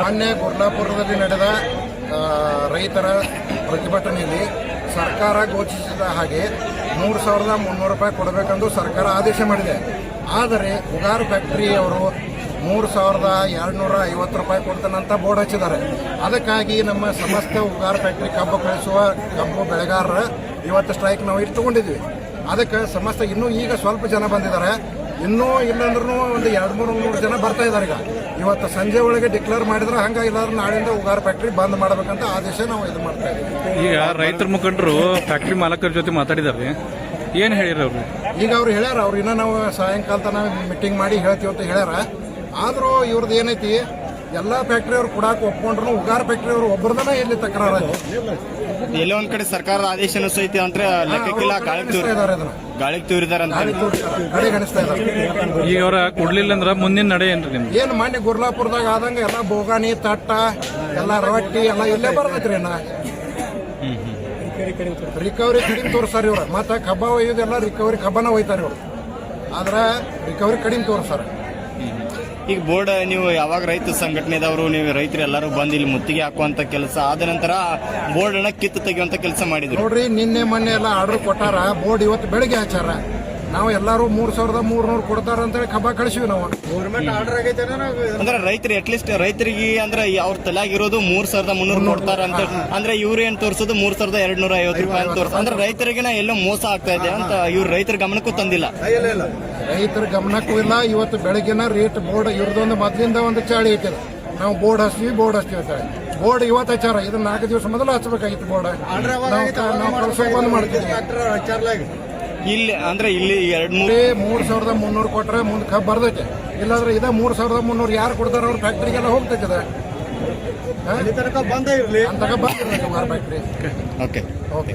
ಮೊನ್ನೆ ಕೊರ್ಲಾಪುರದಲ್ಲಿ ನಡೆದ ರೈತರ ಪ್ರತಿಭಟನೆಯಲ್ಲಿ ಸರ್ಕಾರ ಘೋಷಿಸಿದ ಹಾಗೆ ಮೂರು ಸಾವಿರದ ಮುನ್ನೂರು ರೂಪಾಯಿ ಕೊಡಬೇಕೆಂದು ಸರ್ಕಾರ ಆದೇಶ ಮಾಡಿದೆ. ಆದರೆ ಉಗಾರ್ ಫ್ಯಾಕ್ಟರಿಯವರು ಮೂರು ಸಾವಿರದ ಎರಡುನೂರ ಐವತ್ತು ರೂಪಾಯಿ ಕೊಡ್ತಾನಂತ ಬೋರ್ಡ್ ಹಚ್ಚಿದ್ದಾರೆ. ಅದಕ್ಕಾಗಿ ನಮ್ಮ ಸಮಸ್ತ ಉಗಾರ್ ಫ್ಯಾಕ್ಟ್ರಿ ಕಬ್ಬು ಬೆಳೆಸುವ ಕಬ್ಬು ಬೆಳೆಗಾರರ ಇವತ್ತು ಸ್ಟ್ರೈಕ್ ನಾವು ಇಟ್ಟುಕೊಂಡಿದ್ವಿ. ಅದಕ್ಕೆ ಸಮಸ್ತ ಇನ್ನೂ ಈಗ ಸ್ವಲ್ಪ ಜನ ಬಂದಿದ್ದಾರೆ. ಇನ್ನೂ ಇಲ್ಲಂದ್ರೂ ಒಂದು ಎರಡು ಮೂರು ನೂರು ಜನ ಬರ್ತಾ ಇದ್ದಾರೆ ಈಗ. ಇವತ್ತು ಸಂಜೆ ಒಳಗೆ ಡಿಕ್ಲೇರ್ ಮಾಡಿದ್ರೆ ಹಂಗ ಇಲ್ಲಾಂದ್ರೆ ನಾಳೆಯಿಂದ ಉಗಾರ್ ಫ್ಯಾಕ್ಟ್ರಿ ಬಂದ್ ಮಾಡ್ಬೇಕಂತ ಆದೇಶ ನಾವು ಇದು ಮಾಡ್ತಾ ಇದ್ದೀವಿ. ಈಗ ರೈತರ ಮುಖಂಡರು ಫ್ಯಾಕ್ಟ್ರಿ ಮಾಲಕರ ಜೊತೆ ಮಾತಾಡಿದಾರೆ ಏನು ಹೇಳಿರ ಅವ್ರು? ಈಗ ಅವ್ರು ಹೇಳ್ಯಾರ ಅವ್ರು ಇನ್ನೂ ನಾವು ಸಾಯಂಕಾಲ ತನ ಮೀಟಿಂಗ್ ಮಾಡಿ ಹೇಳ್ತೀವಿ ಅಂತ ಹೇಳ್ಯಾರ. ಆದರೂ ಇವ್ರದ್ದು ಏನೈತಿ? ಎಲ್ಲ ಫ್ಯಾಕ್ಟ್ರಿಯವ್ರು ಕೊಡಕ್ಕೆ ಕೊಡಾಕ ಒಪ್ಕೊಂಡ್ರು ಉಗಾರ್ ಫ್ಯಾಕ್ಟ್ರಿ ಅವರು ಒಬ್ಬರದನ ಇಲ್ಲಿ ತಕರಾರ ಎಲ್ಲೋ ಒಂದ್ ಕಡೆ ಸರ್ಕಾರದ ಆದೇಶ ಸಹಿತ ಅಂದ್ರೆ ಲೆಕ್ಕಕ್ಕಿಲ್ಲ ಗಾಳಿ ತೂರಿ ಇದ್ದಾರೆ ಅದನ್ನ ಗಾಳಿಗೆ ತೂರಿದಾರೆ ಅಂತ ಗಾಳಿ ಇದ್ದಾರೆ ಈಗ ಅವ್ರ ಕೊಡ್ಲಿಲ್ಲ ಅಂದ್ರ ಮುಂದಿನ ನಡೆ ಏನ್ರಿ ನಿಮ್ಗೆ ಏನು ಮಾನ್ಯ ಗುರ್ಲಾಪುರದಾಗ ಆದಂಗ ಎಲ್ಲ ಬೋಗಾನಿ ತಟ್ಟ ಎಲ್ಲ ರೊಟ್ಟಿ ಎಲ್ಲ ಇಲ್ಲೇ ಬರ್ತೈತ್ರಿ ಅಣ್ಣ ರಿಕವರಿ ಕಡಿಮೆ ತೋರಿಸ್ತಾರ ಇವ್ರು. ಮತ್ತೆ ಕಬ್ಬ ಒಯ್ಯೋದೆಲ್ಲ ರಿಕವರಿ ಕಬ್ಬನ ಒಯ್ತಾರೆ ಇವ್ರು. ಆದ್ರೆ ರಿಕವರಿ ಕಡಿಮೆ ತೋರಿಸ್ತಾರ ಈಗ ಬೋರ್ಡ್, ನೀವು ಯಾವಾಗ ರೈತ ಸಂಘಟನೆದವರು, ನೀವು ರೈತರು ಎಲ್ಲರೂ ಬಂದು ಇಲ್ಲಿ ಮುತ್ತಿಗೆ ಹಾಕುವಂತ ಕೆಲಸ ಆದ ನಂತರ ಬೋರ್ಡ್ ಕಿತ್ತು ತೆಗೆಯುವಂತ ಕೆಲಸ ಮಾಡಿದ್ರು. ನೋಡ್ರಿ, ನಿನ್ನೆ ಮೊನ್ನೆ ಎಲ್ಲ ಆರ್ಡರ್ ಕೊಟ್ಟಾರ, ಬೋರ್ಡ್ ಇವತ್ತು ಬೆಳಗ್ಗೆ ಹಚ್ಚಾರ. ನಾವು ಎಲ್ಲರೂ ಮೂರ್ ಸಾವಿರದ ಮೂರ್ನೂರು ಕೊಡ್ತಾರ ಅಂತೇಳಿ ಕಬ್ಬ ಕಳಿಸಿವಿ ನಾವು. ಅಂದ್ರೆ ರೈತರು ಅಟ್ಲೀಸ್ಟ್ ರೈತರಿಗೆ ಅಂದ್ರೆ ಅವ್ರ ತಲೆಯಾಗಿರೋದು ಮೂರ್ ಸಾವಿರದ ಮುನ್ನೂರು ಕೊಡ್ತಾರ ಅಂತ ಅಂದ್ರೆ ಇವ್ರು ಏನ್ ತೋರಿಸೋದು ಮೂರ್ ಸಾವಿರದ ಎರಡ್ ನೂರ ಐವತ್ತು ರೂಪಾಯಿ ಅಂತ ತೋರ್ಸ ಅಂದ್ರೆ ರೈತರಿಗೆ ಎಲ್ಲೋ ಮೋಸ ಆಗ್ತಾ ಇದೆ ಅಂತ ಇವ್ರು ರೈತರ ಗಮನಕ್ಕೂ ತಂದಿಲ್ಲ. ರೈತರ ಗಮನಕ್ಕೂ ಇಲ್ಲ. ಇವತ್ತು ಬೆಳಗಿನ ರೇಟ್ ಬೋರ್ಡ್ ಇವ್ರದೊಂದು ಮೊದಲಿಂದ ಒಂದು ಚಾಳಿ ಐತೆ ನಾವು ಬೋರ್ಡ್ ಹಚ್ತೀವಿ ಬೋರ್ಡ್ ಹಚ್ತೀವಿ ಅಂತ ಬೋರ್ಡ್ ಇವತ್ತು ಹಚ್ಚಾರ. ಇದನ್ನ ನಾಲ್ಕು ದಿವಸ ಮೊದಲು ಹಚ್ಚಬೇಕಾಗಿತ್ತು ಬೋರ್ಡ್ ನಾವು ನಾವು ಕಳ್ಸೋಕೆ ಬಂದ್ ಮಾಡ್ತೀವಿ ಇಲ್ಲಿ ಅಂದ್ರೆ ಇಲ್ಲಿ ಎರಡ್ ಮೂರು ಮೂರ್ ಸಾವಿರದ ಮುನ್ನೂರು ಕೊಟ್ರೆ ಮುಂದೆ ಕಬ್ ಬರ್ದೈತೆ. ಇಲ್ಲಾಂದ್ರೆ ಇದ ಮೂರ್ ಸಾವಿರದ ಮುನ್ನೂರು ಯಾರು ಕೊಡ್ತಾರ ಅವ್ರ ಫ್ಯಾಕ್ಟ್ರಿಗೆಲ್ಲ ಹೋಗ್ತೈತೆ ಬಂದೇ ಇರಲಿ. Factory okay okay